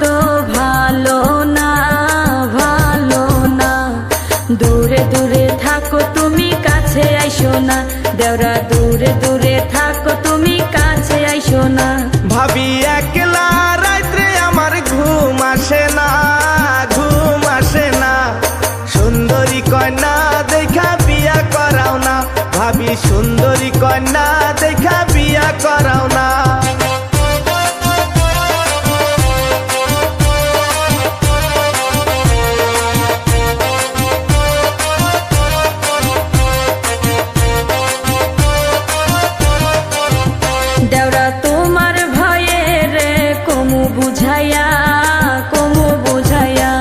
তো ভালো না ভালো না। দূরে দূরে থাকো, তুমি কাছে আইসো না। দেওরা, দূরে দূরে থাকো, তুমি কাছে আইসো না। ভাবি, একলা রাত্রে আমার ঘুম আসে না, ঘুম আসে না। সুন্দরী কন্যা, দেখা বিয়া করাও না। ভাবি, সুন্দরী কন্যা, দেখা বিয়া করাও না। বুঝাইয়া, কমু বুঝাইয়া।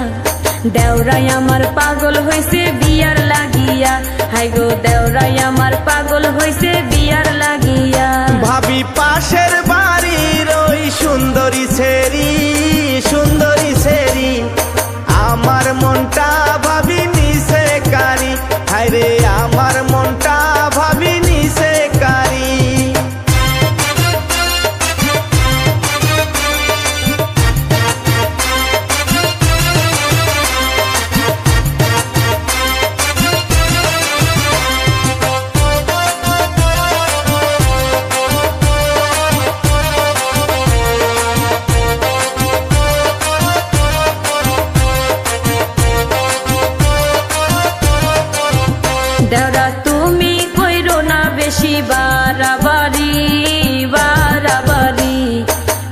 দেওরাই আমার পাগল হইছে, বিয়ার লাগিয়া। হাই গো দেওরাই আমার পাগল হইছে, বিয়ার লাগিয়া। ভাবি পাশের বাড়ির দেওরা তুমি কইরো না বেশি বাড়াবাড়ি বাড়াবাড়ি।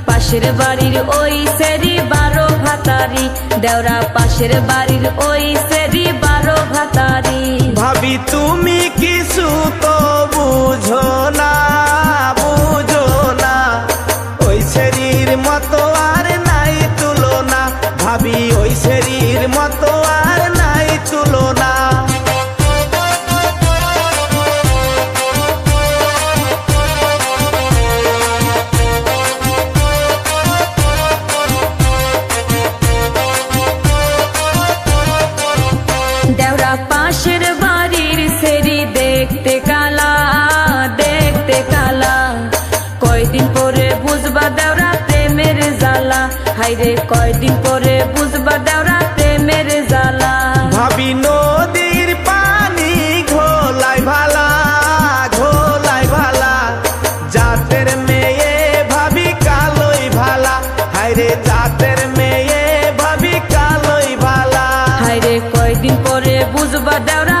পাশের বাড়ির ওই সেরি বারো ভাতারি, দেওরা পাশের বাড়ির ওই সেরি বারো ভাতারি হাইরে কয়দিন পরে বুঝবা দেওরা প্রেমের জ্বালা। ভাবি নদীর পানি ঘোলাই ভালা ঘোলাই ভালা। জাতের মেয়ে ভাবি কালোই ভালা। হায়রে জাতের মেয়ে ভাবি কালোই ভালা। হাইরে কয়দিন পরে বুঝবা দেওরা